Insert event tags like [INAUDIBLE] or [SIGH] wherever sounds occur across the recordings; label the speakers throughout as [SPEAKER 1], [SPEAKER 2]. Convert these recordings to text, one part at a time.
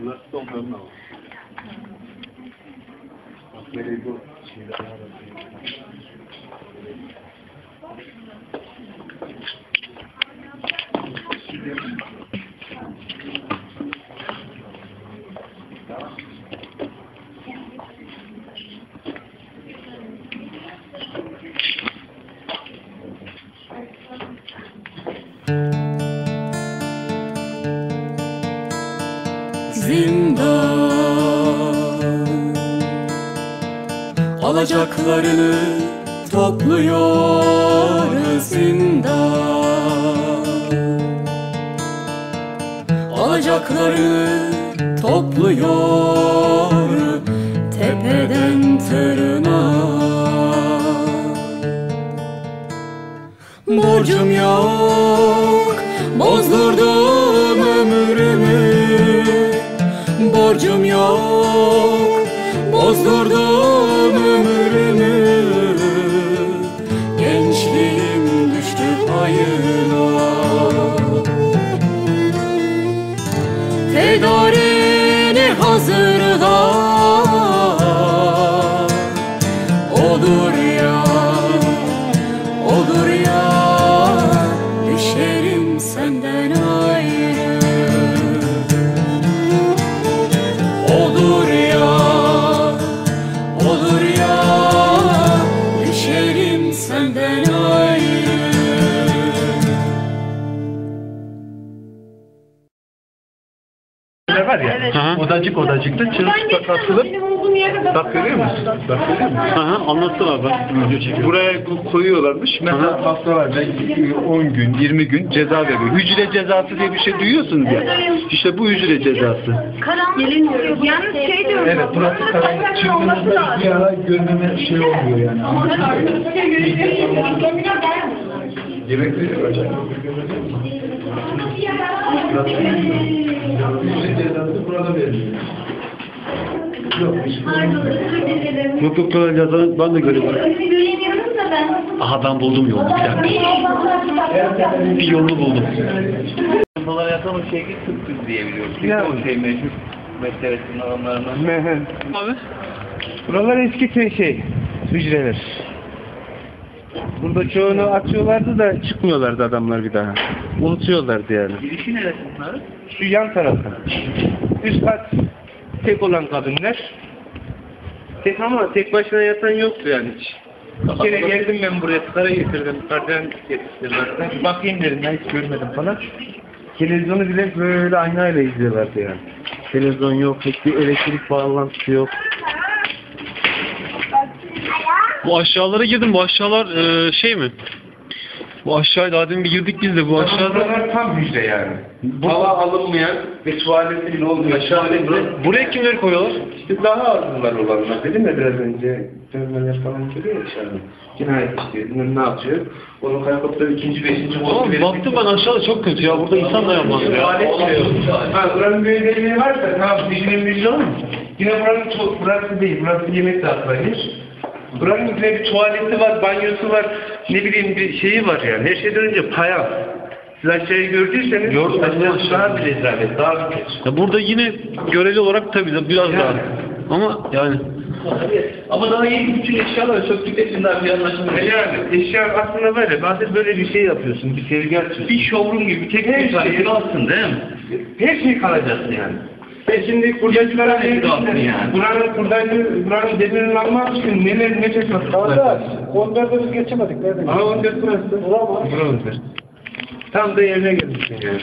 [SPEAKER 1] Burası da onların alanı. Bak nereye bu şeyler var.
[SPEAKER 2] Zindan. Alacaklarını topluyor zindan. Alacaklarını topluyor tepeden tırnağa. Borcum yok Borcum yok. Bozdurdum ömrümü
[SPEAKER 1] Odacık odacıkta çırpıkla atılıp bak görüyor musun? Bak görüyor musun?
[SPEAKER 3] Aha, anlatsın abi. Ben video.
[SPEAKER 1] Buraya ko- koyuyorlarmış. Mesela hastalarda 10 gün, 20 gün ceza veriyor. Hücre cezası diye bir şey duyuyorsunuz ya. İşte bu hücre cezası.
[SPEAKER 4] Gelinmiyor. Yalnız şey diyorum.
[SPEAKER 1] Evet, burası karanlık. Çıktığınızda bir ara görmeme şey olmuyor yani. Yemek veriyor hocam. Hücre cezası burada veriliyor. Yok,
[SPEAKER 3] Yok yok böyle yazan ben de görüyorum.
[SPEAKER 4] Göremiyorum da ben.
[SPEAKER 3] Aha ben buldum yolunu bir dakika. Bir yolunu buldum.
[SPEAKER 5] Bunlara yakalım şey ki tıp düz diyebiliyoruz.
[SPEAKER 1] Ya.
[SPEAKER 5] o şey meşhur meselesinin alanlarından.
[SPEAKER 3] Abi.
[SPEAKER 1] Buralar eski şey, şey hücreler. Burada çoğunu atıyorlardı da çıkmıyorlardı adamlar bir daha. Unutuyorlardı yani.
[SPEAKER 5] Girişi neresi bunların?
[SPEAKER 1] Şu yan tarafa. Üst kat tek olan kabinler. Tek ama tek başına yatan yoktu yani hiç. Bir kere geldim ben buraya sigara getirdim. Kardan getirdiler. Ben bakayım dedim ben hiç görmedim falan. Televizyonu bile böyle aynayla izliyorlardı yani. Televizyon yok, hiçbir elektrik bağlantısı yok.
[SPEAKER 3] Bu aşağılara girdim. Bu aşağılar e, şey mi? Bu aşağıya daha demin bir girdik biz de bu aşağıda.
[SPEAKER 1] Buralar tam hücre yani. Hava alınmayan ve tuvaleti bile olmayan. Tuvaleti
[SPEAKER 3] Buraya kimleri koyuyorlar?
[SPEAKER 1] İşte daha azınlar olanlar. Dedim ya biraz önce dövmeler falan geliyor ya dışarıda. Cinayet işliyor. Bilmem ne yapıyor. Onu kalkıp ikinci, beşinci boyutu
[SPEAKER 3] Ama baktım ben aşağıda çok kötü ya. Burada insan dayanmaz ya.
[SPEAKER 1] Tuvalet yok. Ha buranın bir özelliği varsa tamam hijyenin bir olur mu? Yine buranın tu- burası değil. Burası yemek dağıtmaymış. Buranın yine bir tuvaleti var, banyosu var. Ne bileyim bir şeyi var yani. Her şeyden önce paya. Siz aşağıyı gördüyseniz
[SPEAKER 3] Gördüm,
[SPEAKER 1] aşağısı
[SPEAKER 3] aşağı.
[SPEAKER 1] daha bir rezalet, daha bir.
[SPEAKER 3] Ya burada yine göreli olarak tabii de biraz daha. Ama yani
[SPEAKER 5] Ama daha yeni bütün eşyaları söktük de şimdi bir anlaşılmıyor.
[SPEAKER 1] E Yani eşya aslında böyle bazen böyle bir şey yapıyorsun, bir sevgi açıyorsun. Bir showroom gibi tek
[SPEAKER 5] Her
[SPEAKER 1] bir
[SPEAKER 5] şey
[SPEAKER 1] şey,
[SPEAKER 5] kalsın değil mi?
[SPEAKER 1] her şey kalacaksın yani. Ben şimdi
[SPEAKER 5] tane kalsın yani.
[SPEAKER 1] buranın kurdacı, buranın demirini almak için neler ne çekmek
[SPEAKER 6] Kardeş, onlarda biz geçemedik. Nereden
[SPEAKER 1] Ama on dört burası.
[SPEAKER 6] Bulamaz.
[SPEAKER 1] Burası. Tam da yerine gelmişsin yani.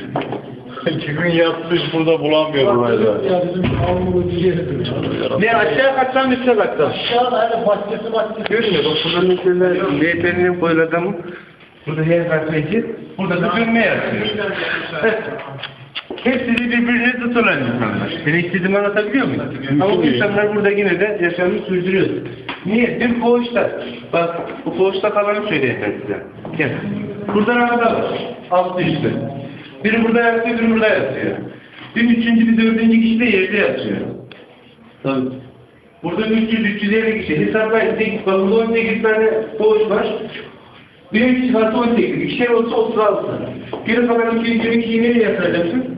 [SPEAKER 1] [LAUGHS]
[SPEAKER 3] iki gün yatmış burada bulamıyorum
[SPEAKER 6] Ya bizim alnımız bir yeridir.
[SPEAKER 1] Ne aşağı kaçsam üstte kaçsam.
[SPEAKER 6] Aşağıda hani bahçesi bahçesi.
[SPEAKER 1] Görmüyor bak burada mesela MHP'nin koyulu adamı burada her gazeteci burada da dönme yapıyor. Hepsi de birbirini tutulan insanlar. Ben istediğimi anlatabiliyor muyum? Ama bu insanlar burada yine de yaşamını sürdürüyor. Niye? Bir koğuşta. Bak bu koğuşta kalanı söyleyeyim ben size. Gel. Burada araba var. Altı üstü. Biri burada yatıyor, biri burada yatıyor. Bir üçüncü, bir dördüncü kişi de yerde yatıyor. Tabii. Burada 300 350 kişi. Hesaplayın. Tek- Bak burada 18 tane koğuş var. Bir kişi varsa 18. İkişer olsa 36. Geri kalan 220 kişiyi nereye yatıracaksın?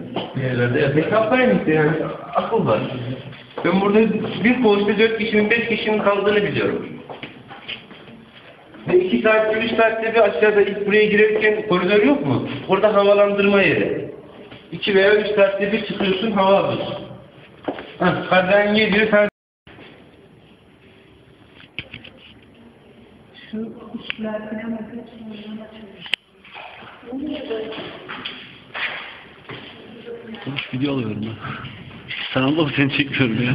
[SPEAKER 5] Yerlerde.
[SPEAKER 1] Hesaplayın işte yani. Akıl var. Ben burada bir koğuşta dört kişinin, beş kişinin kaldığını biliyorum. Ve iki saatte, üç saatte bir aşağıda ilk buraya girerken koridor yok mu? Orada havalandırma yeri. İki veya üç saatte bir çıkıyorsun, hava alıyorsun. Hah, kardan geliyor, sen
[SPEAKER 3] Konuş video alıyorum ben. Sen anla seni çekmiyorum ya.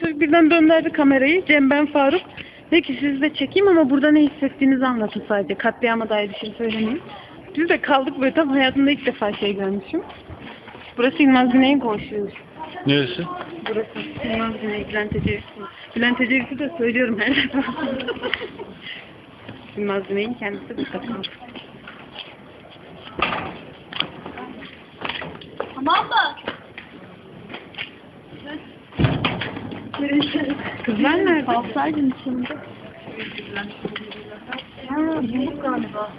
[SPEAKER 7] Çocuk birden döndürdü kamerayı. Cem ben Faruk. Dedi ki sizi de çekeyim ama burada ne hissettiğinizi anlatın sadece. Katliama dair bir şey söylemeyin. Biz de kaldık böyle tam hayatımda ilk defa şey görmüşüm. Burası İlmaz Güney'in koğuşuymuş.
[SPEAKER 3] Neresi?
[SPEAKER 7] Burası İlmaz Güney, Bülent Ecevit'in. Bülent Ecevit'i de söylüyorum her [LAUGHS] defasında. İlmaz Güney'in kendisi de takım.
[SPEAKER 4] Tamam mı?
[SPEAKER 7] Kızlar nerede?
[SPEAKER 4] Kalsaydın şimdi. Ha, bulduk galiba.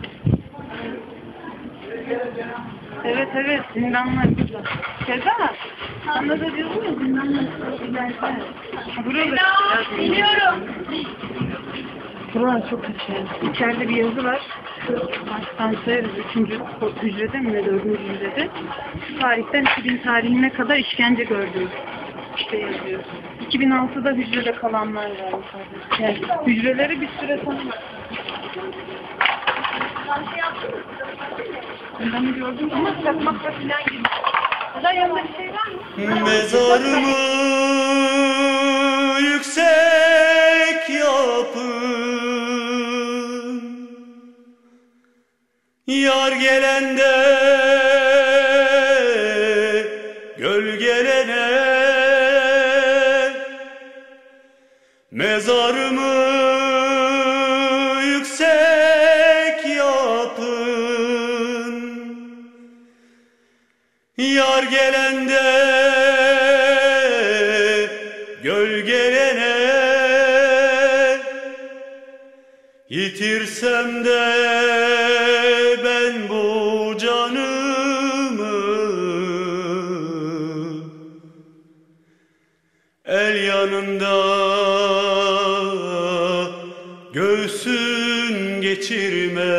[SPEAKER 7] Evet evet zindanlar burada. Keza sana da diyordum ya zindanlar ileride. Burada.
[SPEAKER 4] Biliyorum.
[SPEAKER 7] Buralar çok kötü. İçeride bir yazı var. Baştan sayarız. Üçüncü hücrede mi ne dördüncü hücrede. Tarihten 2000 tarihine kadar işkence gördüm. İşte yazıyor. 2006'da hücrede kalanlar var. Yani hücreleri bir süre sonra ben gördüm ama çakmakla falan gibi. Şey?
[SPEAKER 8] Mezarımı yüksek Yar gelende gölgelene Mezarımı yüksek yapın. Yar gelende gölgelene Yitirsem de yanında. Göğsün geçirme.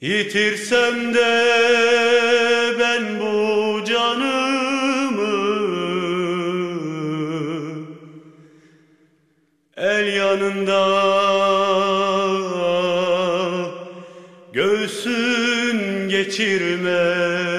[SPEAKER 8] Yitirsem de ben bu canımı. El yanında. Göğsün geçirme